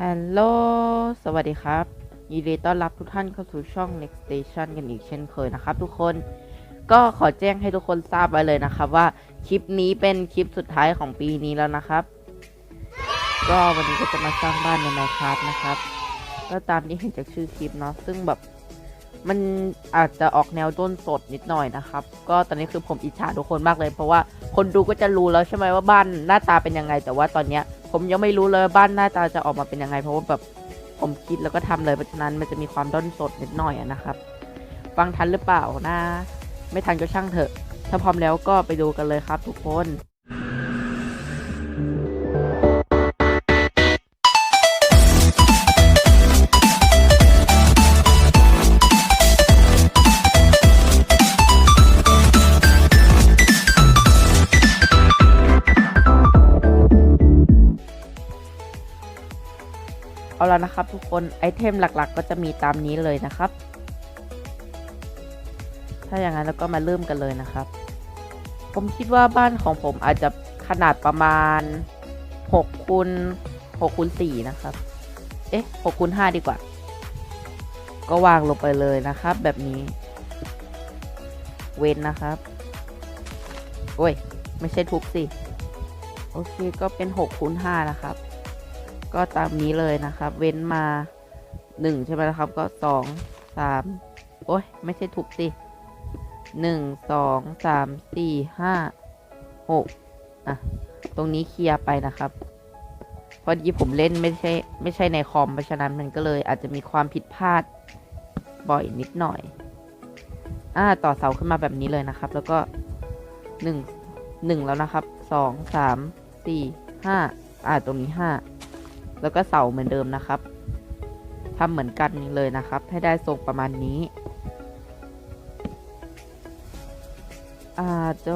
ฮัลโหล สวัสดีครับ ยินดีต้อนรับทุกท่านเข้าสู่ช่อง Next Station กันอีกเช่นเคยนะครับทุกคน ก็ขอแจ้งให้ทุกคนทราบไว้เลยนะครับว่าคลิปนี้เป็นคลิปสุดท้ายของปีนี้แล้วนะครับ ก็วันนี้ก็จะมาสร้างบ้านในไมครับนะครับ ก็ตามที่เห็นจากชื่อคลิปเนาะ ซึ่งแบบ มันอาจจะออกแนวต้นสดนิดหน่อยนะครับ ก็ตอนนี้คือผมอิจฉาทุกคนมากเลย เพราะว่าคนดูก็จะรู้แล้วใช่ไหมว่าบ้านหน้าตาเป็นยังไง แต่ว่าตอนเนี้ยผมยังไม่รู้เลยบ้านหน้าตาจะออกมาเป็นยังไง เพราะว่าแบบผมคิดแล้วก็ทำเลยเพราะฉะนั้นมันจะมีความด้นสดนิดหน่อยนะครับ ฟังทันหรือเปล่านะ ไม่ทันก็ช่างเถอะ ถ้าพร้อมแล้วก็ไปดูกันเลยครับทุกคน นะครับทุกคนไอเทมหลักๆ ก็จะมีตามนี้เลยนะครับ ถ้าอย่างนั้นเราก็มาเริ่มกันเลยนะครับ ผมคิดว่าบ้านของผมอาจจะขนาดประมาณ6คูณ6คูณ4นะครับ เอ๊ะ6คูณ5ดีกว่า ก็วางลงไปเลยนะครับ แบบนี้ เว้นนะครับโอ้ย ไม่ใช่ทุบสิ โอเค ก็เป็น6คูณ5นะครับ ก็ตามนี้เลยนะครับ เว้นมาหนึ่งใช่ไหมนะครับ ก็สองสามโอ้ย ไม่ใช่ถูกสิหนึ่งสองสามสี่ห้าหกอะ ตรงนี้เคลียร์ไปนะครับ พอดีผมเล่นไม่ใช่ไม่ใช่ในคอมเพราะฉะนั้นมันก็เลยอาจจะมีความผิดพลาดบ่อยนิดหน่อย อ่า ต่อเสาขึ้นมาแบบนี้เลยนะครับ แล้วก็หนึ่งหนึ่งแล้วนะครับสองสามสี่ห้าอ่าตรงนี้ห้า แล้วก็เสาเหมือนเดิมนะครับทำเหมือนกันเลยนะครับ ให้ได้ทรงประมาณนี้อาจะ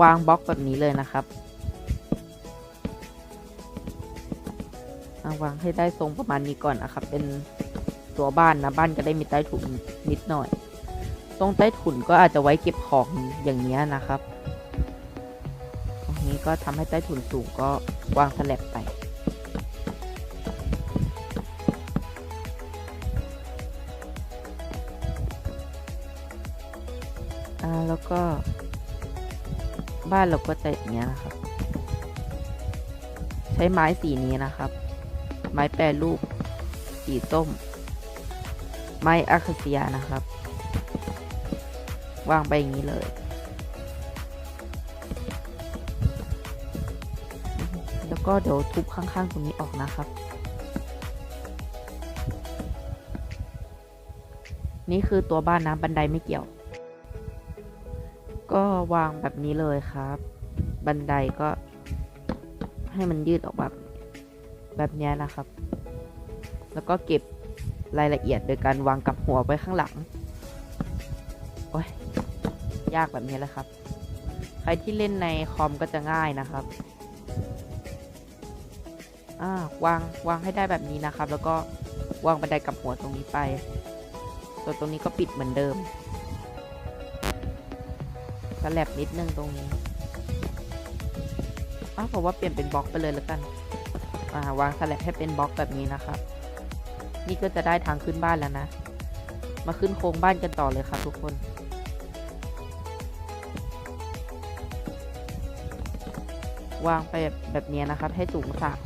วางบล็อกแบบนี้เลยนะครับาวางให้ได้ทรงประมาณนี้ก่อนนะครับ เป็นตัวบ้านนะบ้านก็ได้มีใต้ถุนนิดหน่อย ตรงใต้ถุนก็อาจจะไว้เก็บของอย่างนี้นะครับ ตรงนี้ก็ทำให้ใต้ถุนสูงก็วางสแลบไป แล้วก็ บ้านเราก็จะอย่างเงี้ยนะครับ ใช้ไม้สีนี้นะครับ ไม้แปรรูป สีส้ม ไม้อะคาเซียนะครับ วางไปอย่างนี้เลยแล้วก็เดี๋ยวทุบข้างๆตรงนี้ออกนะครับ นี่คือตัวบ้านนะบันไดไม่เกี่ยว ก็วางแบบนี้เลยครับ บันไดก็ให้มันยืดออกแบบแบบนี้นะครับ แล้วก็เก็บรายละเอียดโดยการวางกับหัวไว้ข้างหลัง โอ้ย ยากแบบนี้แหละครับ ใครที่เล่นในคอมก็จะง่ายนะครับ อ่าวางวางให้ได้แบบนี้นะครับ แล้วก็วางบันไดกับหัวตรงนี้ไป ส่วนตรงนี้ก็ปิดเหมือนเดิม สแลบนิดนึงตรงนี้อ้าวผมว่าเปลี่ยนเป็นบล็อกไปเลยแล้วกันอ่าวางสแลบให้เป็นบล็อกแบบนี้นะครับ นี่ก็จะได้ทางขึ้นบ้านแล้วนะ มาขึ้นโครงบ้านกันต่อเลยครับทุกคนวางไปแบบแบบนี้นะครับ ให้สูงสาม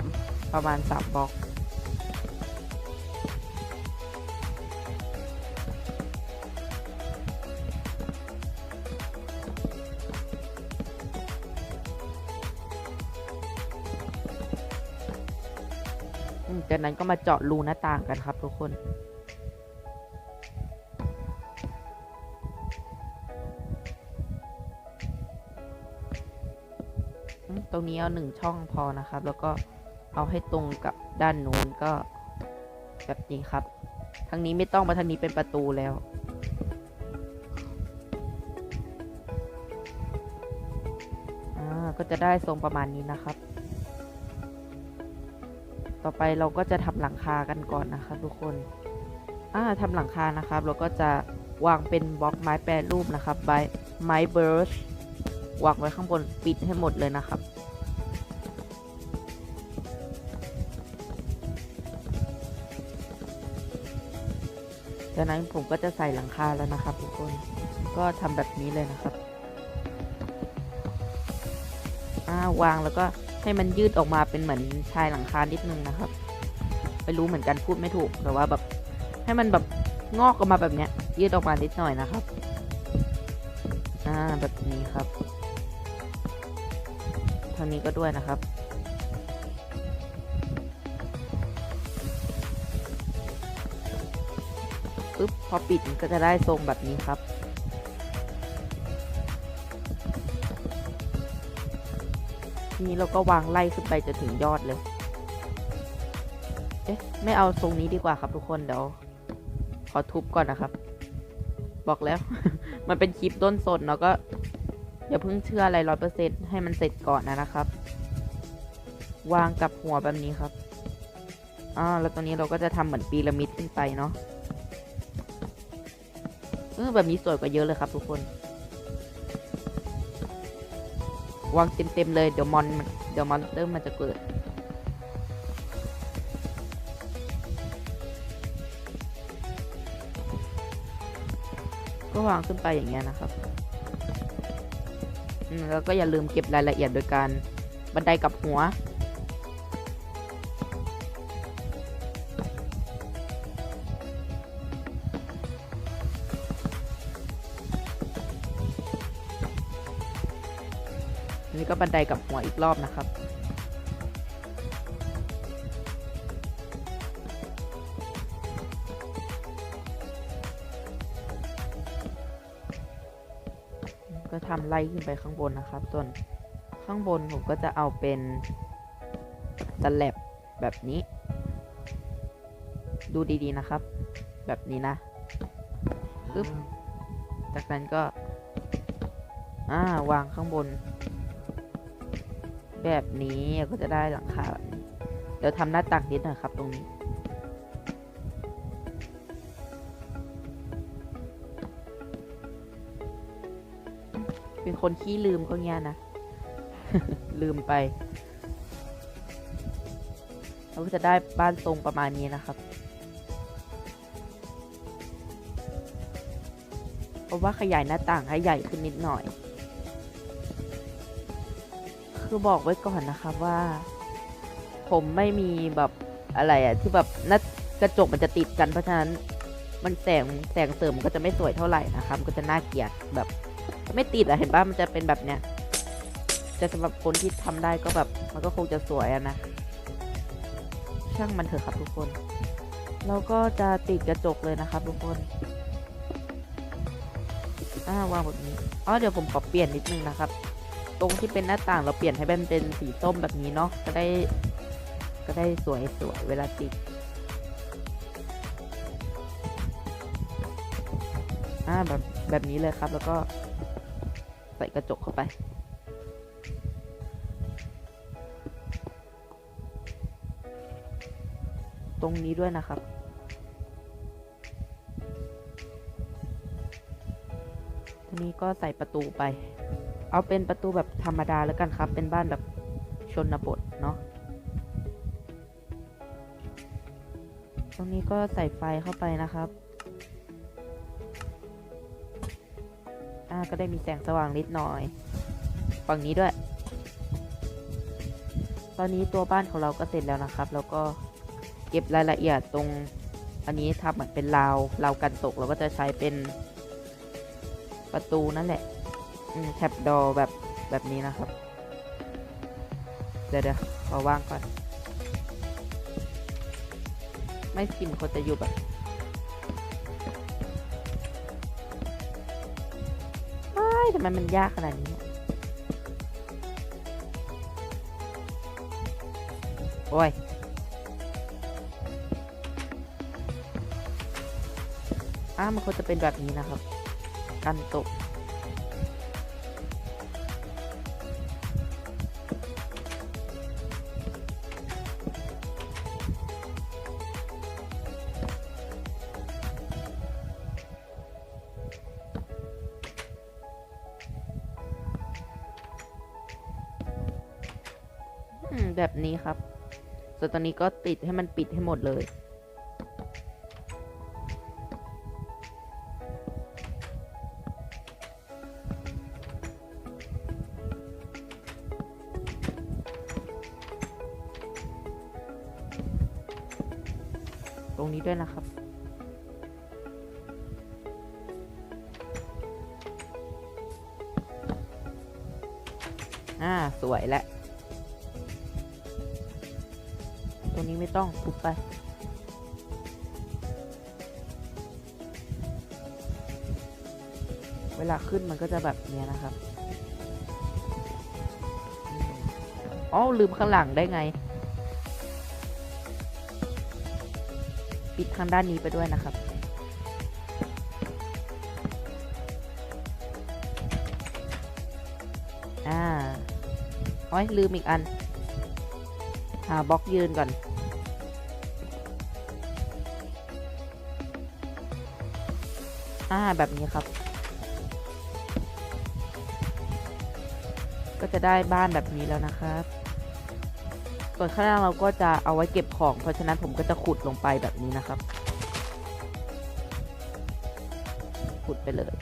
ประมาณสามบล็อก จากนั้นก็มาเจาะรูหน้าต่างกันครับทุกคนตรงนี้เอาหนึ่งช่องพอนะครับ แล้วก็เอาให้ตรงกับด้านนู้นก็แบบนี้ครับทางนี้ไม่ต้องมาทางนี้เป็นประตูแล้ว ก็จะได้ทรงประมาณนี้นะครับ ต่อไปเราก็จะทำหลังคากันก่อนนะคะทุกคนอ่าทำหลังคานะครับ เราก็จะวางเป็นบล็อกไม้แปรรูปนะครับใบไม้เบิร์ชวางไว้ข้างบนปิดให้หมดเลยนะครับ จากนั้นผมก็จะใส่หลังคาแล้วนะครับ ทุกคนก็ทำแบบนี้เลยนะครับ อ่าวางแล้วก็ ให้มันยืดออกมาเป็นเหมือนชายหลังคานิดนึงนะครับ ไม่รู้เหมือนกันพูดไม่ถูกแต่ว่าแบบให้มันแบบงอกออกมาแบบเนี้ย ยืดออกมานิดหน่อยนะครับอ่าแบบนี้ครับทางนี้ก็ด้วยนะครับปึ๊บพอปิดก็จะได้ทรงแบบนี้ครับ ทีนี้เราก็วางไล่ขึ้นไปจนถึงยอดเลย เอ๊ะ ไม่เอาทรงนี้ดีกว่าครับทุกคนเดี๋ยวขอทุบก่อนนะครับ บอกแล้ว มันเป็นคลิปต้นสนเนาะก็อย่าเพิ่งเชื่ออะไรร้อยเปอร์เซ็นให้มันเสร็จก่อนนะนะครับ วางกับหัวแบบนี้ครับอ่าแล้วตรงนี้เราก็จะทำเหมือนพีระมิดขึ้นไปเนาะเออแบบนี้สวยกว่าเยอะเลยครับทุกคน วางเต็มๆเลยเดี๋ยวมอนเดี๋ยวมอนเตอร์มันจะเกิดก็วางขึ้นไปอย่างเงี้ยนะครับแล้วก็อย่าลืมเก็บรายละเอียดโดยการบันไดกับหัว นนี้ก็บันไดกับหัวอีกรอบนะครับ ก็ทำไล่ขึ้นไปข้างบนนะครับส่วนข้างบนผมก็จะเอาเป็นสแลบแบบนี้ ดูดีๆนะครับ แบบนี้นะปึ๊บจากนั้นก็ อ่า วางข้างบน แบบนี้ก็จะได้หลังคาแบบนี้เดี๋ยวทำหน้าต่างนิดหน่อยครับตรงนี้เป็นคนขี้ลืมก็เงี้ยนะ ลืมไปเราก็จะได้บ้านทรงประมาณนี้นะครับเพราะว่าขยายหน้าต่างให้ใหญ่ขึ้นนิดหน่อย คือบอกไว้ก่อนนะครับว่า ผมไม่มีแบบอะไรอะที่แบบหน้ากระจกมันจะติดกันเพราะฉะนั้น มันแสงแสงเสริมก็จะไม่สวยเท่าไหร่นะครับมันก็จะน่าเกลียดแบบไม่ติดอะเห็นป่ะมันจะเป็นแบบเนี้ยแต่สำหรับคนที่ทำได้ก็แบบมันก็คงจะสวยอะนะช่างมันเถอะครับทุกคนเราก็จะติดกระจกเลยนะครับทุกคนอ่าวางแบบนี้อ๋อเดี๋ยวผมขอเปลี่ยนนิดนึงนะครับ ตรงที่เป็นหน้าต่างเราเปลี่ยนให้มันเป็นสีส้มแบบนี้เนาะก็ได้ ก็ได้สวยสวยเวลาติดอ่าแบบแบบนี้เลยครับแล้วก็ใส่กระจกเข้าไป ตรงนี้ด้วยนะครับทีนี้ก็ใส่ประตูไป เอาเป็นประตูแบบธรรมดาแล้วกันครับ เป็นบ้านแบบชนบทเนาะ ตรงนี้ก็ใส่ไฟเข้าไปนะครับ อ่า ก็ได้มีแสงสว่างนิดหน่อย ฝั่งนี้ด้วย ตอนนี้ตัวบ้านของเราก็เสร็จแล้วนะครับ แล้วก็เก็บรายละเอียดตรงอันนี้ทำเหมือนเป็นราวราวกันตกเราก็จะใช้เป็นประตูนั่นแหละ แท็บดอแบบแบบนี้นะครับ เดี๋ยวเดี๋ยวขอว่างก่อน ไม่สิมคนจะอยู่แบบว้ายทำไมมันยากขนาดนี้โอ้ยอ้ามันควรจะเป็นแบบนี้นะครับ กันตก แบบนี้ครับ ส่วนตอนนี้ก็ติดให้มันปิดให้หมดเลย ตรงนี้ด้วยนะครับ่า สวยแล้ว ตรงนี้ไม่ต้องทุบไป เวลาขึ้นมันก็จะแบบเนี้ยนะครับอ๋อลืมข้างหลังได้ไง ปิดทางด้านนี้ไปด้วยนะครับอ่าโอ้ยลืมอีกอันหาบล็อกยืนก่อน อ่าแบบนี้ครับ ก็จะได้บ้านแบบนี้แล้วนะครับส่วนข้างล่างเราก็จะเอาไว้เก็บของ เพราะฉะนั้นผมก็จะขุดลงไปแบบนี้นะครับ ขุดไปเลย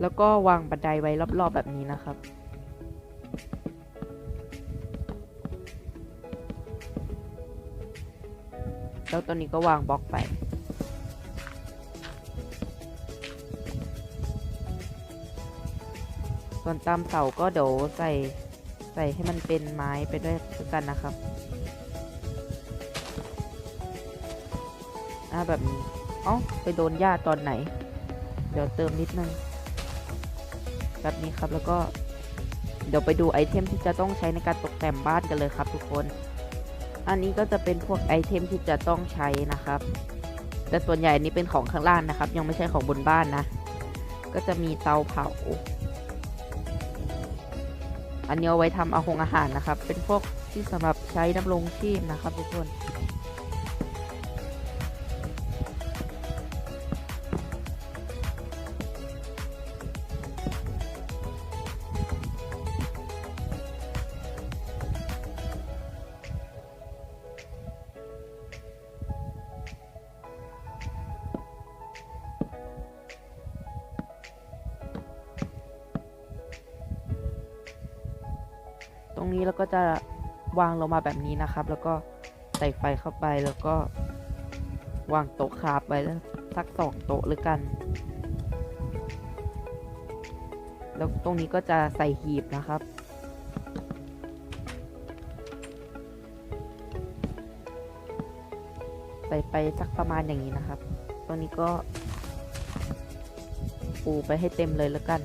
แล้วก็วางบันไดไว้รอบๆแบบนี้นะครับ แล้วตัวนี้ก็วางบล็อกไป ส่วนตามเสาก็เดี๋ยวใส่ใส่ให้มันเป็นไม้ไปด้วยกันนะครับอ่าแบบนี้ เอ้า ไปโดนหญ้าตอนไหน เดี๋ยวเติมนิดนึง แบบนี้ครับแล้วก็เดี๋ยวไปดูไอเทมที่จะต้องใช้ในการตกแต่งบ้านกันเลยครับทุกคน อันนี้ก็จะเป็นพวกไอเทมที่จะต้องใช้นะครับ แต่ส่วนใหญ่นี้เป็นของข้างล่างนะครับ ยังไม่ใช่ของบนบ้านนะ ก็จะมีเตาเผา อันนี้เอาไว้ทำอาหงอาหารนะครับ เป็นพวกที่สำหรับใช้ดำรงชีพนะครับทุกคน รงนี้เราก็จะวางลงมาแบบนี้นะครับ แล้วก็ใส่ไฟเข้าไปแล้วก็ วางโต๊ะคราฟไว้แล้วสักสองโต๊ะหรือกัน แล้วตรงนี้ก็จะใส่หีบนะครับใส่ไปสักประมาณอย่างนี้นะครับ ตรงนี้ก็ปูไปให้เต็มเลยแล้วกัน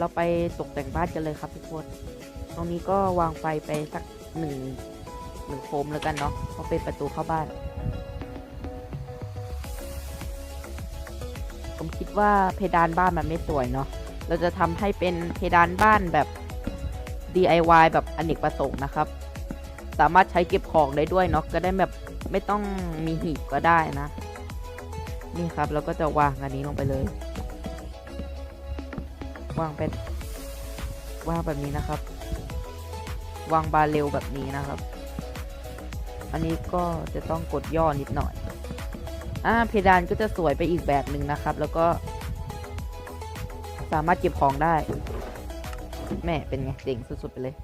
เราไปตกแต่งบ้านกันเลยครับทุกคน ตรงนี้ก็วางไฟไปสักหนึ่งหนึ่งโคมแล้วกันเนาะเพราะเป็นประตูเข้าบ้าน ผมคิดว่าเพดานบ้านมันไม่สวยเนาะ เราจะทำให้เป็นเพดานบ้านแบบ DIY แบบอเนกประสงค์นะครับ สามารถใช้เก็บของได้ด้วยเนาะ ก็ได้แบบไม่ต้องมีหีบก็ได้นะ นี่ครับเราก็จะวางอันนี้ลงไปเลย วางเป็นวางแบบนี้นะครับ วางบาเรลแบบนี้นะครับ อันนี้ก็จะต้องกดย่อนิดหน่อยอ่าเพดานก็จะสวยไปอีกแบบหนึ่งนะครับ แล้วก็สามารถเก็บของได้ แม่เป็นไงเจ๋งสุดๆไปเลย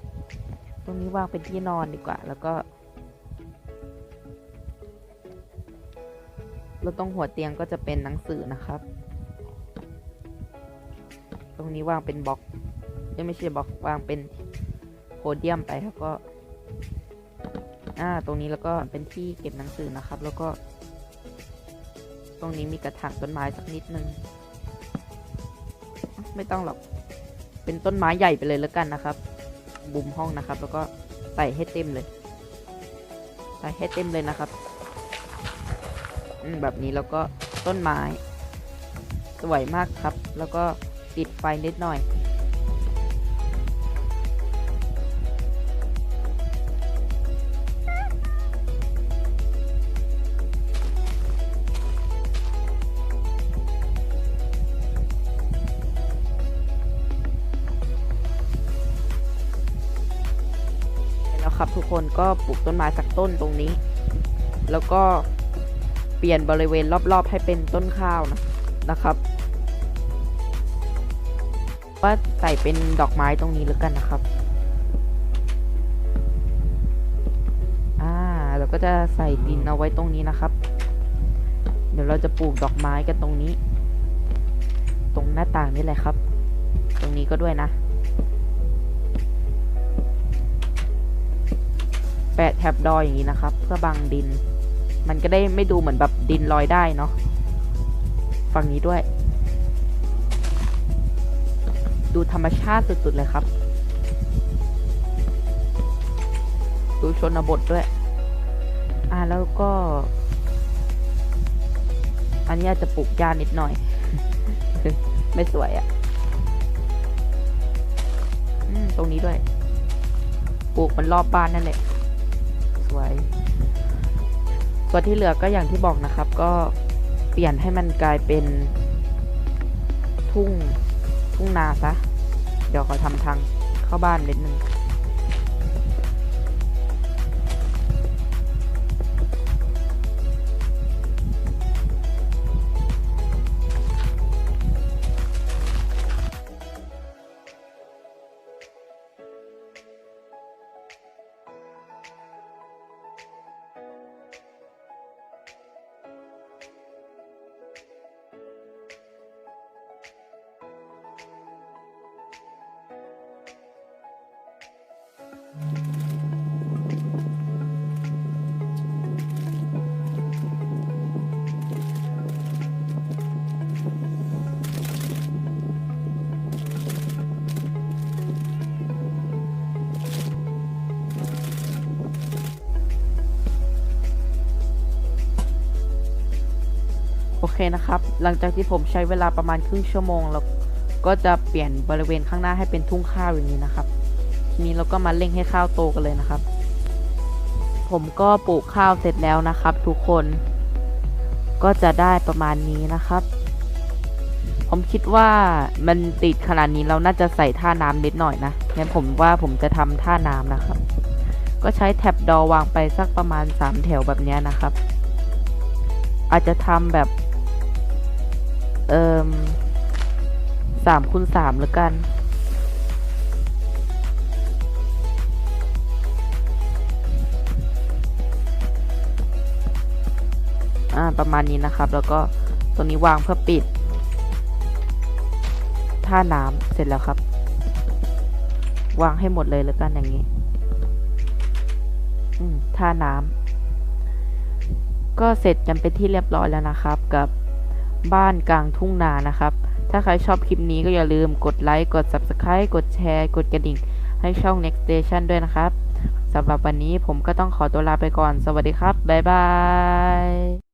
ตรงนี้วางเป็นที่นอนดีกว่า แล้วก็ แล้วตรงหัวเตียงก็จะเป็นหนังสือนะครับ ตรงนี้วางเป็นบล็อกยังไม่ใช่บล็อกวางเป็นโพเดียมไปแล้วก็อ่าตรงนี้แล้วก็เป็นที่เก็บหนังสือนะครับ แล้วก็ ตรงนี้มีกระถางต้นไม้สักนิดนึงไม่ต้องหรอกเป็นต้นไม้ใหญ่ไปเลยแล้วกันนะครับ บุมห้องนะครับ แล้วก็ใส่ให้เต็มเลย ใส่ให้เต็มเลยนะครับอืมแบบนี้แล้วก็ต้นไม้ สวยมากครับ แล้วก็ ติดไฟนิดหน่อยแล้วครับทุกคนก็ปลูกต้นไม้สักต้นตรงนี้ แล้วก็เปลี่ยนบริเวณรอบๆให้เป็นต้นข้าวนะนะครับ ว่าใส่เป็นดอกไม้ตรงนี้แล้วกันนะครับ อ่า เราก็จะใส่ดินเอาไว้ตรงนี้นะครับ เดี๋ยวเราจะปลูกดอกไม้กันตรงนี้ ตรงหน้าต่างนี่แหละครับ ตรงนี้ก็ด้วยนะ แปะแถบดอยอย่างนี้นะครับ เพื่อบังดิน มันก็ได้ไม่ดูเหมือนแบบดินลอยได้เนาะ ฝั่งนี้ด้วย ดูธรรมชาติสุด ๆ เลยครับ ดูชนบทด้วย อ่าแล้วก็ อันนี้อาจจะปลูกหญ้านิดหน่อย ไม่สวยอะ่ะอืมตรงนี้ด้วย ปลูกมันรอบบ้านนั่นแหละ สวย ส่วนที่เหลือก็อย่างที่บอกนะครับ ก็เปลี่ยนให้มันกลายเป็นทุ่ง ทุ่งนาซะ เดี๋ยวขอทำทางเข้าบ้านนิดนึง นะครับ หลังจากที่ผมใช้เวลาประมาณครึ่งชั่วโมง แล้วก็จะเปลี่ยนบริเวณข้างหน้าให้เป็นทุ่งข้าวอย่างนี้นะครับ ทีนี้เราก็มาเร่งให้ข้าวโตกันเลยนะครับ ผมก็ปลูกข้าวเสร็จแล้วนะครับ ทุกคนก็จะได้ประมาณนี้นะครับ ผมคิดว่ามันติดขนาดนี้เราน่าจะใส่ท่าน้ำนิดหน่อยนะงั้นผมว่าผมจะทำท่าน้ำนะครับ ก็ใช้แท็บดอวางไปสักประมาณ 3 แถวแบบนี้นะครับ อาจจะทำแบบ เอ่มสามคูณสามหรือกัน อ่า ประมาณนี้นะครับ แล้วก็ตัวนี้วางเพื่อปิด ท่าน้ำเสร็จแล้วครับ วางให้หมดเลยแล้วกันอย่างนี้ อืม ท่าน้ำก็เสร็จกันเป็นที่เรียบร้อยแล้วนะครับกับ บ้านกลางทุ่งนานะครับ ถ้าใครชอบคลิปนี้ก็อย่าลืมกดไลค์ กด Subscribe กดแชร์ กดกระดิ่ง ให้ช่อง Next Station ด้วยนะครับ สำหรับวันนี้ผมก็ต้องขอตัวลาไปก่อน สวัสดีครับ บ๊ายบาย